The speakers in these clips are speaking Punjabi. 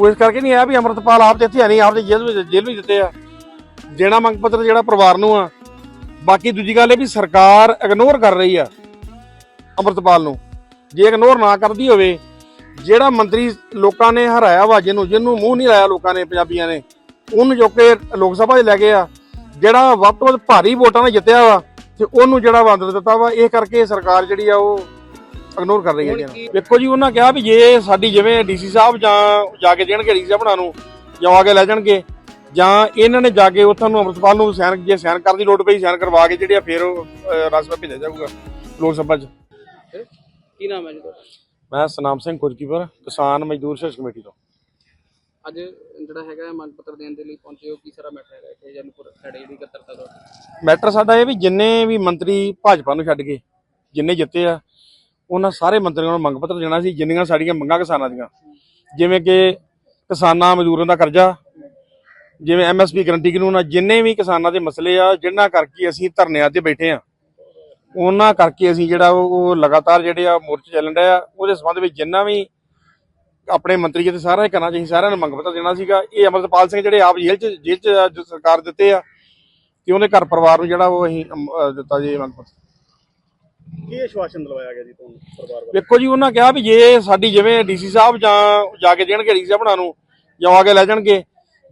ਉਹ ਇਸ ਕਰਕੇ ਨਹੀਂ ਆਇਆ ਵੀ ਅਮਰਤਪਾਲ ਆਪ ਤੇ ਇੱਥੇ ਹੈ ਨਹੀਂ, ਆਪ ਤੇ ਜੇਲ੍ਹ ਵਿੱਚ ਜੇਲ੍ਹ ਵਿੱਚ ਦਿੱਤੇ ਆ। ਦੇਣਾ ਮੰਗ ਪੱਤਰ ਜਿਹੜਾ ਪਰਿਵਾਰ ਨੂੰ ਆ। ਬਾਕੀ ਦੂਜੀ ਗੱਲ ਇਹ ਵੀ ਸਰਕਾਰ ਇਗਨੋਰ ਕਰ ਰਹੀ ਆ ਅਮਰਤਪਾਲ ਨੂੰ। ਜੇ ਇਗਨੋਰ ਨਾ ਕਰਦੀ ਹੋਵੇ, ਜਿਹੜਾ ਮੰਤਰੀ ਲੋਕਾਂ ਨੇ ਹਰਾਇਆ ਵਾ, ਜਿਹਨੂੰ ਜਿਹਨੂੰ ਮੂੰਹ ਨਹੀਂ ਲਾਇਆ ਲੋਕਾਂ ਨੇ, ਪੰਜਾਬੀਆਂ ਨੇ, ਉਹਨੂੰ ਜੋ ਕਿ ਲੋਕ ਸਭਾ 'ਚ ਲੈ ਗਏ ਆ। ਜਿਹੜਾ ਵੱਧ ਤੋਂ ਵੱਧ ਭਾਰੀ ਵੋਟਾਂ ਨਾਲ ਜਿੱਤਿਆ ਵਾ, ਤੇ ਉਹਨੂੰ ਜਿਹੜਾ ਵੰਡ ਦਿੱਤਾ ਵਾ, ਇਹ ਕਰਕੇ ਸਰਕਾਰ ਜਿਹੜੀ ਆ ਉਹ ਇਗਨੋਰ ਕਰ ਰਹੀ ਹੈ ਜੀ ਵੇਖੋ ਜੀ ਉਹਨਾਂ ਕਿਹਾ ਵੀ ਜੇ ਸਾਡੀ ਜਿਵੇਂ ਡੀਸੀ ਸਾਹਿਬ ਜਾਂ ਜਾ ਕੇ ਦੇਣਗੇ ਡੀਸੀ ਸਾਹਿਬ ਨੂੰ ਜਾਂ ਆ ਕੇ ਲੈ ਜਾਣਗੇ ਜਾਂ ਇਹਨਾਂ ਨੇ ਜਾ ਕੇ ਉੱਥੋਂ ਨੂੰ ਅੰਮ੍ਰਿਤਪਾਲ ਨੂੰ ਸਾਈਨ ਜੇ ਸਾਈਨ ਕਰਨ ਦੀ ਲੋੜ ਪਈ ਸਾਈਨ ਕਰਵਾ ਕੇ ਜਿਹੜੀ ਆ ਫਿਰ ਸਭਾ ਭੇਜਿਆ ਜਾਊਗਾ ਲੋਕ ਸਭਾ 'ਚ। ਕੀ ਨਾਮ ਹੈ ਜੀ ਤੁਹਾਡਾ? ਮੈਂ ਸਨਾਮ ਸਿੰਘ ਕੁਰਕੀਪੁਰ ਕਿਸਾਨ ਮਜ਼ਦੂਰ ਸੰਘਰਸ਼ ਕਮੇਟੀ ਤੋਂ। ਅੱਜ ਜਿਹੜਾ ਹੈਗਾ ਮੰਗ ਪੱਤਰ ਦੇਣ ਦੇ ਲਈ ਪਹੁੰਚੇ ਹੋ ਕੀ ਸਾਰਾ ਮੈਟਰ ਹੈਗਾ ਇੱਥੇ ਜਨਪੁਰ ਸਾਡੇ ਦੀ ਇਕੱਤਰਤਾ ਦਾ ਮੈਟਰ ਸਾਡਾ ਇਹ ਵੀ ਜਿੰਨੇ ਵੀ ਮੰਤਰੀ ਭਾਜਪਾ ਨੂੰ ਛੱਡ ਕੇ ਜਿੰਨੇ ਜਿੱਤੇ ਆ ਉਹਨਾਂ ਸਾਰੇ ਮੰਤਰੀਆਂ ਨੂੰ ਮੰਗ ਪੱਤਰ ਦੇਣਾ ਸੀ, ਜਿੰਨੀਆਂ ਸਾਡੀਆਂ ਮੰਗਾਂ ਕਿਸਾਨਾਂ ਦੀਆਂ। ਜਿਵੇਂ ਕਿ ਕਿਸਾਨਾਂ ਮਜ਼ਦੂਰਾਂ ਦਾ ਕਰਜ਼ਾ, ਜਿਵੇਂ ਐਮਐਸਪੀ ਗਰੰਟੀ ਕਾਨੂੰਨ ਆ, ਜਿੰਨੇ ਵੀ ਕਿਸਾਨਾਂ ਦੇ ਮਸਲੇ ਆ, ਜਿਨ੍ਹਾਂ ਕਰਕੇ ਅਸੀਂ ਧਰਨਿਆਂ ਤੇ ਬੈਠੇ ਆ, ਉਹਨਾਂ ਕਰਕੇ ਅਸੀਂ ਜਿਹੜਾ ਉਹ ਉਹ ਲਗਾਤਾਰ ਜਿਹੜੇ ਆ ਮੋਰਚੇ ਚੱਲਣ ਡਿਆ ਉਹਦੇ ਸੰਬੰਧ ਵਿੱਚ ਜਿੰਨਾ ਵੀ ਆਪਣੇ ਮੰਤਰੀ ਜੀ ਤੇ ਸਾਰਾ ਹੀ ਕਰਨਾ ਚਾਹੀਦਾ ਸਾਰਿਆਂ ਨੂੰ ਮੰਗ ਪੱਤਰ ਦੇਣਾ ਸੀਗਾ। ਇਹ ਅਮਰਪਾਲ ਸਿੰਘ ਜਿਹੜੇ ਆਪ ਜੇਲ੍ਹ ਚ ਜੇਲ੍ਹ ਚ ਅੱਜ ਸਰਕਾਰ ਦਿੱਤੇ ਆ ਕਿ ਉਹਦੇ ਘਰ ਪਰਿਵਾਰ ਨੂੰ ਜਿਹੜਾ ਉਹ ਅਸੀਂ ਦਿੱਤਾ ਜੀ ਮੰਗ ਪੱਤਰ। ਕੀ ਆਸ਼ਵਾਸਨ ਦਿਲਵਾਇਆ ਗਿਆ ਜੀ ਤੁਹਾਨੂੰ ਪਰਿਵਾਰ ਵੱਲੋਂ ਵੇਖੋ ਜੀ ਉਹਨਾਂ ਕਿਹਾ ਵੀ ਜੇ ਸਾਡੀ ਜਿਵੇਂ ਡੀਸੀ ਸਾਹਿਬ ਜਾਂ ਜਾ ਕੇ ਦੇਣਗੇ ਡੀਸੀ ਸਾਹਿਬ ਨੂੰ ਜਾਂ ਆ ਕੇ ਲੈ ਜਾਣਗੇ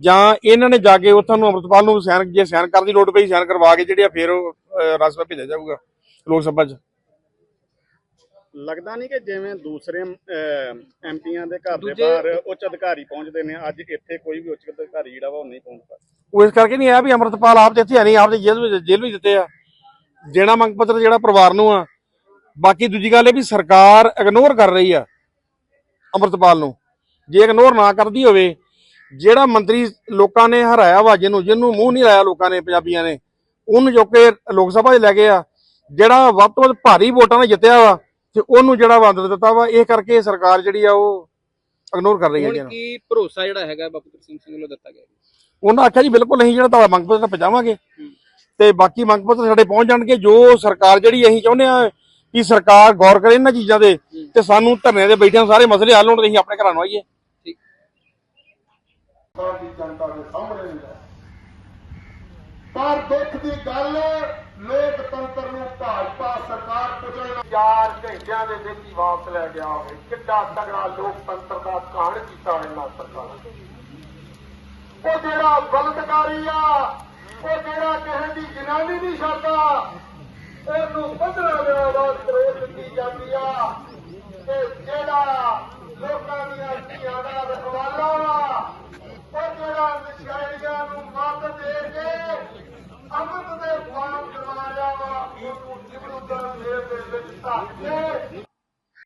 ਜਾਂ ਇਹਨਾਂ ਨੇ ਜਾ ਕੇ ਉੱਥੋਂ ਨੂੰ ਅੰਮ੍ਰਿਤਪਾਲ ਨੂੰ ਸਾਈਨ ਜੇ ਸਾਈਨ ਕਰਨ ਦੀ ਲੋੜ ਪਈ ਸਾਈਨ ਕਰਵਾ ਕੇ ਜਿਹੜੀ ਆ ਫਿਰ ਸਭਾ ਭੇਜਿਆ ਜਾਊਗਾ ਲੋਕ ਸਭਾ 'ਚ। ਲੱਗਦਾ ਨਹੀਂ ਕਿ ਜਿਵੇਂ ਦੂਸਰੇ ਐਮਪੀਆਂ ਦੇ ਘਰ ਦੇ ਬਾਹਰ ਉੱਚ ਅਧਿਕਾਰੀ ਪਹੁੰਚਦੇ ਨੇ ਅੱਜ ਇੱਥੇ ਕੋਈ ਵੀ ਉੱਚ ਅਧਿਕਾਰੀ ਜਿਹੜਾ ਵਾ ਉਹ ਨਹੀਂ ਪਹੁੰਚਦਾ ਉਹ ਇਸ ਕਰਕੇ ਨਹੀਂ ਆਇਆ ਵੀ ਅੰਮ੍ਰਿਤਪਾਲ ਆਪ ਤੇ ਇੱਥੇ ਹੈ ਨਹੀਂ ਆਪ ਤੇ ਜੇਲ੍ਹ ਵਿੱਚ ਜੇਲ੍ਹ ਵਿੱਚ ਦਿੱਤੇ ਆ। ਦੇਣਾ ਮੰਗ ਪੱਤਰ ਜਿਹੜਾ ਪਰਿਵਾਰ ਨੂੰ ਆ ਬਾਕੀ ਦੂਜੀ ਗੱਲ ਇਹ ਵੀ ਸਰਕਾਰ ਇਗਨੋਰ ਕਰ ਰਹੀ ਆ ਅੰਮ੍ਰਿਤਪਾਲ ਨੂੰ ਜੇ ਇਗਨੋਰ ਨਾ ਕਰਦੀ ਹੋਵੇ ਜਿਹੜਾ ਮੰਤਰੀ ਲੋਕਾਂ ਨੇ ਹਰਾਇਆ ਵਾ ਜਿਹਨੂੰ ਜਿਹਨੂੰ ਮੂੰਹ ਨਹੀਂ ਲਾਇਆ ਲੋਕਾਂ ਨੇ ਪੰਜਾਬੀਆਂ ਨੇ ਉਹਨੂੰ ਜੋ ਕਿ ਲੋਕ ਸਭਾ 'ਚ ਲੈ ਗਏ ਆ ਜਿਹੜਾ ਵੱਧ ਤੋਂ ਵੱਧ ਭਾਰੀ ਵੋਟਾਂ ਨਾਲ ਜਿੱਤਿਆ ਵਾ ਤੇ ਉਹਨੂੰ ਜਿਹੜਾ ਵੰਡ ਦਿੱਤਾ ਵਾ ਇਹ ਕਰਕੇ ਸਰਕਾਰ ਜਿਹੜੀ ਆ ਉਹ ਇਗਨੋਰ ਕਰ ਰਹੀ ਹੈ ਜੀ ਹੁਣ ਕੀ ਭਰੋਸਾ ਜਿਹੜਾ ਹੈਗਾ ਬਾਪੂ ਸਿੰਘ ਸਿੰਘ ਵੱਲੋਂ ਦਿੱਤਾ ਗਿਆ? ਉਹਨਾਂ ਆਖਿਆ ਜੀ ਬਿਲਕੁਲ ਅਸੀਂ ਜਿਹੜਾ ਤੁਹਾਡਾ ਮੰਗ ਪੱਤਰ ਪਹੁੰਚਾਵਾਂਗੇ ਤੇ ਬਾਕੀ ਮੰਗ ਪੱਤਰ ਸਾਡੇ ਪਹੁੰਚ ਜਾਣਗੇ ਜੋ ਸਰਕਾਰ ਜਿਹੜੀ ਅਸੀਂ ਚਾਹੁੰਦੇ ਆ ਕਿ ਸਰਕਾਰ ਗੌਰ ਕਰੇ ਇਹਨਾਂ ਚੀਜ਼ਾਂ ਦੇ ਤੇ ਸਾਨੂੰ ਧਰਨੇ ਦੇ ਬੈਠਿਆਂ ਸਾਰੇ ਮਸਲੇ ਹੱਲ ਹੋਣ ਤੇ ਅਸੀਂ ਆਪਣੇ ਘਰਾਂ ਨੂੰ ਆਈਏ। ਠੀਕ। ਸਾਡੀ ਜਨਤਾ ਦੇ ਸਾਹਮਣੇ ਨਹੀਂ ਹੈ। ਪਰ ਦੁੱਖ ਦੀ ਗੱਲ ਲੋਕਤੰਤਰ ਨੂੰ ਭਾਜਪਾ ਸਰਕਾਰ ਪੁੱਛਣ ਚਾਰ ਘੰਟਿਆਂ ਦੇ ਵਿੱਚ ਹੀ ਵਾਪਸ ਲੈ ਗਿਆ ਹੋਵੇ ਕਿੱਡਾ ਤਗੜਾ ਲੋਕਤੰਤਰ ਦਾ ਕਾਣ ਕੀਤਾ ਇਹਨਾਂ ਸਰਕਾਰ ਨੇ। ਉਹ ਜਿਹੜਾ ਬਲਦਕਾਰੀ ਆ ਉਹ ਜਿਹੜਾ ਕਿਸੇ ਦੀ ਜਨਾਨੀ ਨਹੀਂ ਛੱਡਦਾ ਉਹਨੂੰ 15 ਨੇ ਬਾਪ ਕਮਾਇਆ ਵਾ ਉਹ ਕੁਝ ਬਲੁੱਦਰ ਦੇ ਵਿੱਚ ਧੱਕ। ਕੇ